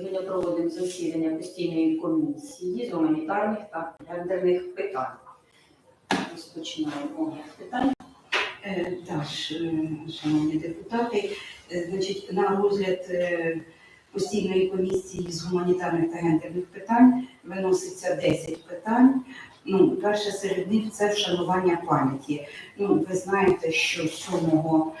Сьогодні проводимо засідання постійної комісії з гуманітарних та гендерних питань. Розпочинаємо питань. Е, Так, е, шановні депутати, е, значить, на розгляд постійної комісії з гуманітарних та гендерних питань виноситься 10 питань. Ну, перше серед них це вшанування пам'яті. Ну, ви знаєте, що 7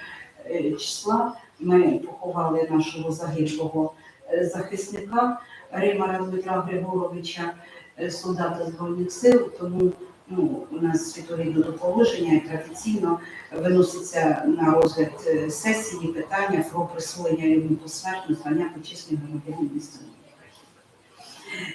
е, числа ми поховали нашого загиблого захисника Римара Дмитра Григоровича, е, солдата Збройних сил, тому ну, у нас відповідно до положення і традиційно виноситься на розгляд е, сесії питання про присвоєння йому посмертно звання почесних громадянин міста.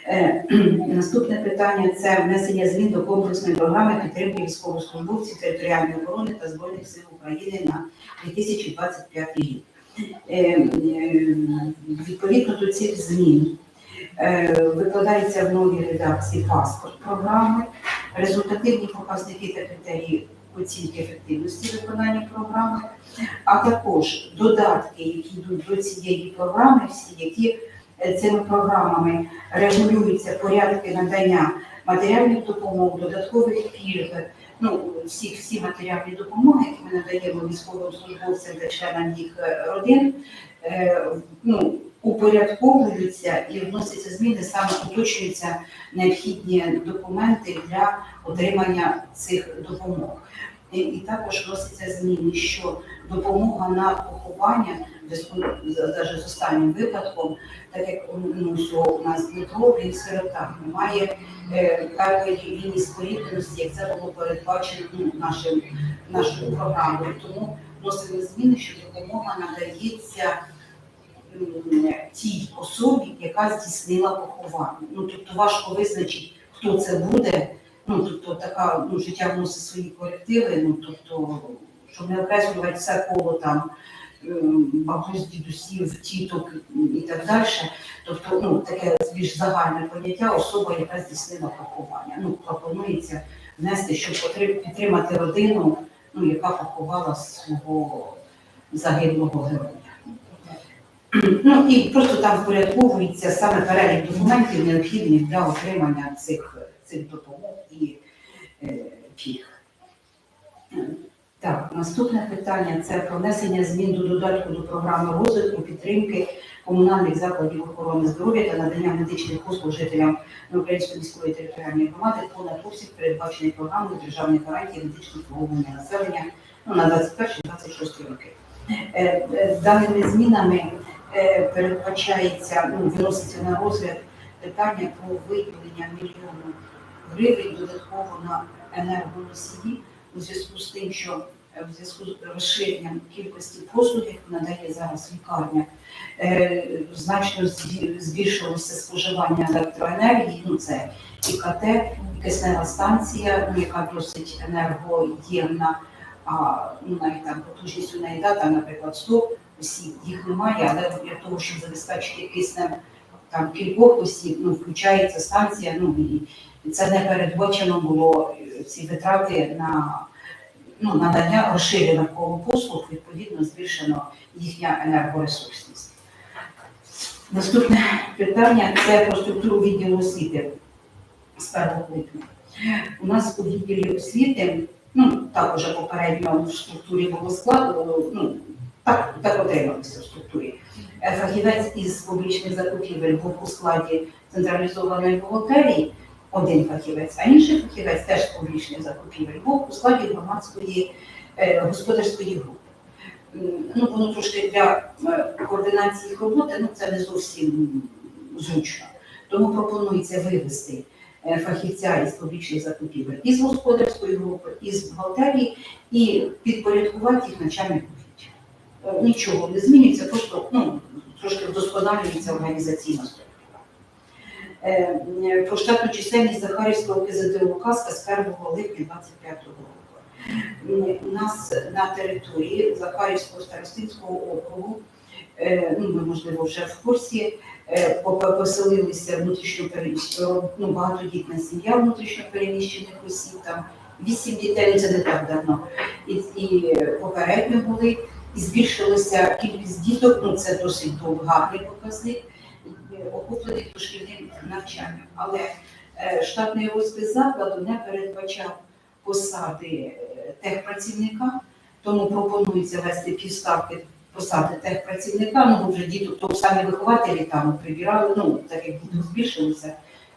Е, Наступне питання це внесення змін до комплексної програми підтримки військовослужбовців територіальної оборони та збройних сил України на 2025 рік. Е, е, Відповідно до цих змін е, викладається в новій редакції паспорт програми, результативні показники та критерії оцінки ефективності виконання програми, а також додатки, які йдуть до цієї програми, всі, які цими програмами регулюються порядки надання матеріальних допомог, додаткових пільг, ну всі, всі матеріальні допомоги, які ми надаємо військовим службовцям та членам їх е, родин, е, ну, упорядковуються і вносяться зміни, саме уточнюються необхідні документи для отримання цих допомог. І, також вносяться зміни, що допомога на поховання, зв'язку навіть з останнім випадком, так як ну, що у нас Дмитро, він сирота, немає е, певної лінії спорідненості, як це було передбачено ну, нашим, нашою програмою. Тому вносили зміни, що допомога надається тій особі, яка здійснила поховання. Ну тобто важко визначити, хто це буде. Ну тобто така ну, життя вносить свої корективи. Ну тобто, щоб не окреслювати все коло там бабусь, дідусів, тіток і так далі. Тобто, ну таке більш загальне поняття особа, яка здійснила поховання. Ну пропонується внести, щоб підтримати родину, ну яка поховала свого загиблого героя. Ну і просто там впорядковується саме перелік документів, необхідних для отримання цих, цих допомог і е, пільг. Так, наступне питання це про внесення змін до додатку до програми розвитку підтримки комунальних закладів охорони здоров'я та надання медичних послуг жителям Української міської територіальної громади понад обсяг передбачений програмою державної гарантії медичного обслуговування населення ну, на 21-26 роки. Е, е, Даними змінами е, передбачається, ну, виноситься на розгляд питання про виділення мільйону гривень додатково на енергоносії у зв'язку з тим, що в зв'язку з розширенням кількості послуг, яку надає зараз лікарня, е, значно збільшилося споживання електроенергії, ну це ІКТ, киснева станція, ну, яка досить енергоємна, а ну, навіть там потужність у неї, да, наприклад, 100 осіб, їх немає, але для того, щоб забезпечити киснем там кількох осіб, ну, включається станція, ну, і це не передбачено було е, ці витрати на ну, надання розширено коло послуг, відповідно, збільшено їхня енергоресурсність. Наступне питання це про структуру відділу освіти з 1 липня. У нас у відділі освіти, ну так уже попередньо в структурі було складено, ну так, так отрималося в структурі. Е, Фахівець із публічних закупівель був у складі централізованої бухгалтерії, один фахівець, а інший фахівець теж з публічних закупівель був у складі громадської е, господарської групи. Ну, воно трошки для е, координації їх роботи, ну це не зовсім зручно. Тому пропонується вивести е, фахівця із публічних закупівель із господарської групи, із бухгалтерії і підпорядкувати їх начальнику відділу. Нічого не змінюється, просто ну, трошки вдосконалюється організаційна структура. Е, е, Про штатну чисельність Захарівського КЗД Луказка з 1 липня 25 року. У нас на території Захарівського старостинського округу, е, ну, ви, можливо, вже в курсі, поселилися внутрішньо ну, багатодітна сім'я внутрішньо переміщених осіб, там вісім дітей, ну, це не так давно. І, і попередньо були, і збільшилася кількість діток, ну це досить дов- гарний показник. Е, охоплених дошкільним навчанням. Але е, штатний розпис закладу не передбачав посади е, техпрацівника, тому пропонується вести півставки посади техпрацівника. Ну, вже діток, то самі вихователі там прибирали, ну, так як діток збільшилося,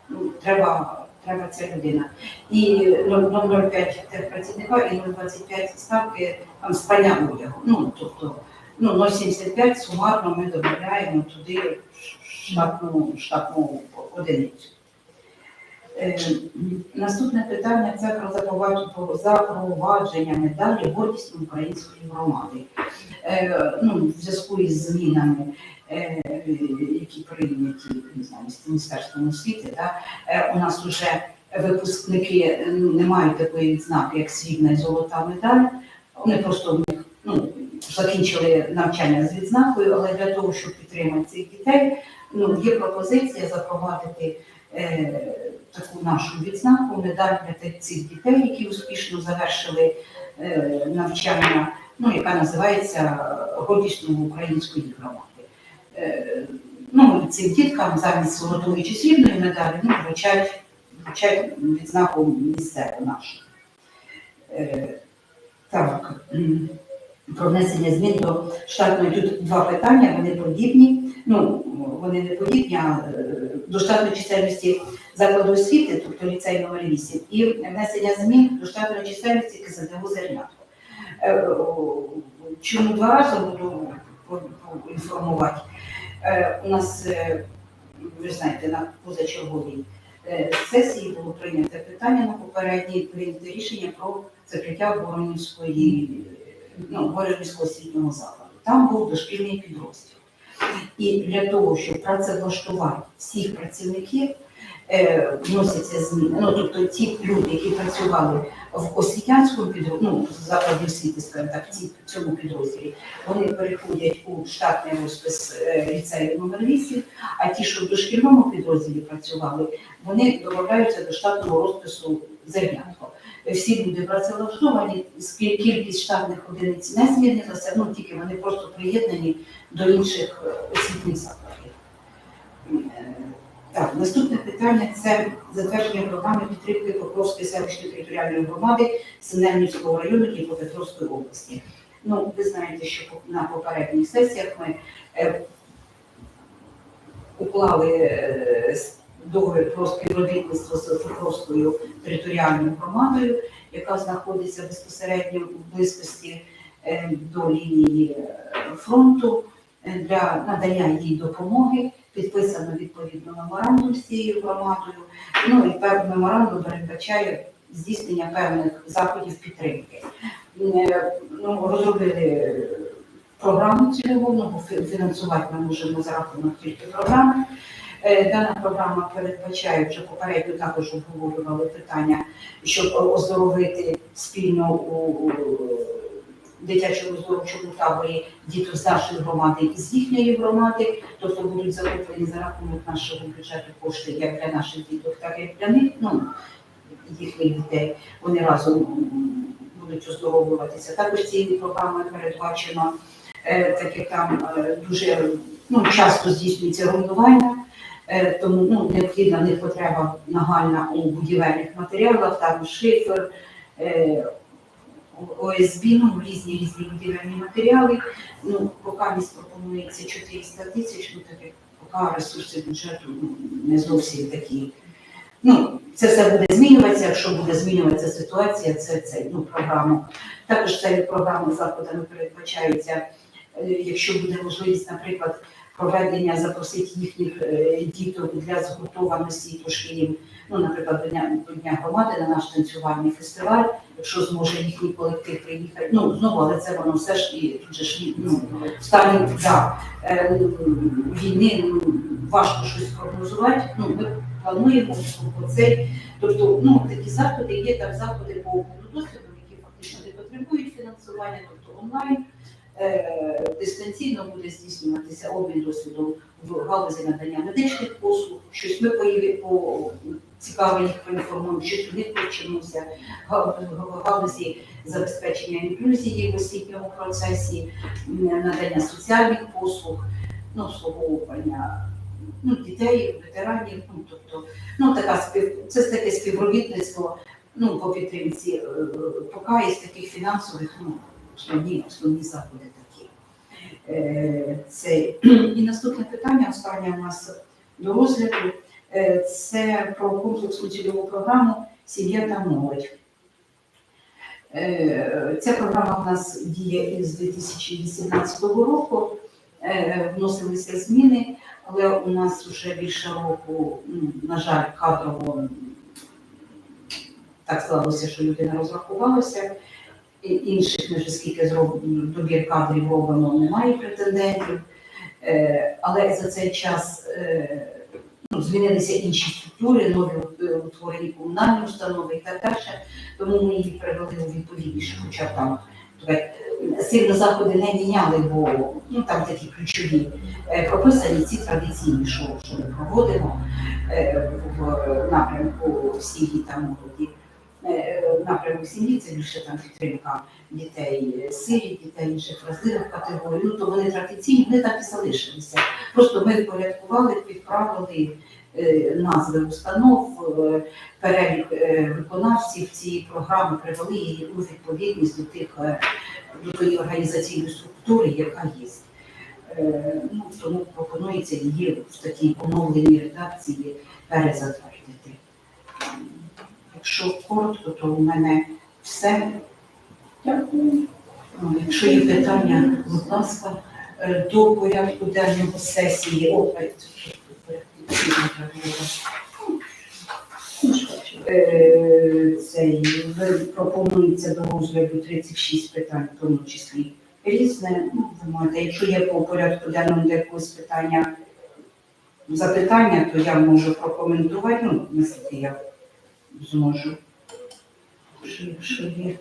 ну, треба, треба ця людина. І 0,05 техпрацівника і 0,25 ставки там спання одягу. Ну, тобто, ну, 0,75 сумарно ми додаємо туди штатну, штатну одиницю. Е, Наступне питання це про запровадження, медалі гордість української громади. Е, ну, в зв'язку із змінами, е, які прийняті не знаю, з Міністерством освіти, да, е, у нас вже випускники ну, не мають такої відзнаки, як срібна і золота медаль. Вони просто ну, закінчили навчання з відзнакою, але для того, щоб підтримати цих дітей, ну, є пропозиція запровадити е, таку нашу відзнаку, медаль для цих дітей, які успішно завершили е, навчання, ну, яка називається гордістю української громади. Е, ну, цим діткам замість золотої чи срібної медалі ну, вручають, вручають відзнаку місцеву нашу. Е, так, про внесення змін до штатної тут два питання, вони подібні. Ну, вони не подібні, а е, до штатної чисельності закладу освіти, тобто ліцей номер 8, і внесення змін до штатної чисельності КЗДУ Зернятко. Е, Чому два рази буду інформувати? Е, У нас, ви знаєте, на позачерговій сесії було прийнято питання на попередній прийнято рішення про закриття Воронівської, ну, Воронівського освітнього закладу. Там був дошкільний підрозділ. І для того, щоб працевлаштувати всіх працівників, е, вносяться зміни. Ну, тобто ті люди, які працювали в освітянському підрозділі, ну, закладі освіти, скажімо так, ці- в цьому підрозділі, вони переходять у штатний розпис е, ліцею номер 8, а ті, що в дошкільному підрозділі працювали, вони додаються до штатного розпису зернятко. Всі люди працевлаштовані, кількість штатних одиниць не змінилася, ну тільки вони просто приєднані до інших е, освітніх закладів. Е, Так, наступне питання це затвердження програми підтримки Покровської селищної територіальної громади Синельницького району Дніпропетровської області. Ну, ви знаєте, що на попередніх сесіях ми е, уклали договір про співробітництво з Покровською територіальною громадою, яка знаходиться безпосередньо в близькості е, до лінії е, фронту е, для надання їй допомоги. Підписано відповідно меморандум з цією громадою. Ну і певний меморандум передбачає здійснення певних заходів підтримки. Ну, розробили програму цільову, ну, фінансувати ми можемо за рахунок тільки програми. Е, Дана програма передбачає, вже попередньо також обговорювали питання, щоб оздоровити спільно у дитячому оздоровчому таборі діток з нашої громади і з їхньої громади, тобто будуть закуплені за рахунок нашого бюджету кошти як для наших діток, так і для них, ну, їхніх дітей. Вони разом будуть оздоровлюватися. Також цією програмою передбачено, е, так як там е, дуже ну, часто здійснюється руйнування, тому ну, необхідна них потреба нагальна у будівельних матеріалах, там шифер, е, ОСБ, ну, різні різні будівельні матеріали. Ну, поки місць пропонується 400 тисяч, ну так поки ресурси бюджету ну, не зовсім такі. Ну, це все буде змінюватися, якщо буде змінюватися ситуація, це, це ну, програму. Також цією програмою заходами передбачається, е, якщо буде можливість, наприклад, проведення, запросити їхніх е, діток для згуртованості трошки їм, ну, наприклад, до дня, до дня громади на наш танцювальний фестиваль, якщо зможе їхній колектив приїхати. Ну, знову, але це воно все ж і тут же ж ну, в стані да, е, війни ну, важко щось прогнозувати. Ну, ми плануємо по цей. Тобто, ну, такі заходи є там заходи по досвідом, які фактично не потребують фінансування, тобто онлайн. Е, дистанційно буде здійснюватися обмін досвідом в галузі надання медичних послуг, щось ми по цікаво їх поінформуємо, щось них в галузі забезпечення інклюзії в освітньому процесі, надання соціальних послуг, ну, обслуговування ну, дітей, ветеранів, ну, тобто, ну, така це таке співробітництво ну, по підтримці, е, поки із таких фінансових, ну, основні, основні заходи такі. Е, Це, і наступне питання, останнє у нас до розгляду, е, це про комплексну цільову програму Сім'я та молодь. Е, Ця програма в нас діє із 2018 року. Вносилися зміни, але у нас вже більше року, на жаль, кадрово так склалося, що люди не розрахувалися. Інших не вже скільки зроб... добір кадрів роблено, немає претендентів. Е, Але за цей час е, ну, змінилися інші структури, нові е, утворені комунальні установи і так далі. Тому ми її привели у відповідніше, хоча там сильно заходи не міняли, бо ну, там такі ключові прописані ці традиційні, що, що ми проводимо в напрямку сім'ї та молоді. Е, Напрямок сім'ї це більше там підтримка дітей сирі, дітей інших вразливих категорій. Ну то вони традиційні, вони так і залишилися. Просто ми впорядкували, підправили е, назви установ, е, перелік виконавців цієї програми, привели її у відповідність до тих до тої організаційної структури, яка є. Ну, тому пропонується її в такій оновленій редакції перезатвердити. Якщо коротко, то у мене все. Дякую. Ну, Якщо є питання, будь ласка, Е, до порядку денного сесії. О, це тут порядку денного треба. Е, Цей пропонується до розгляду 36 питань, в тому числі різне. Ну, ви можете, якщо є по порядку денному де якогось питання, запитання, то я можу прокоментувати, ну, наскільки я зможу. Якщо є.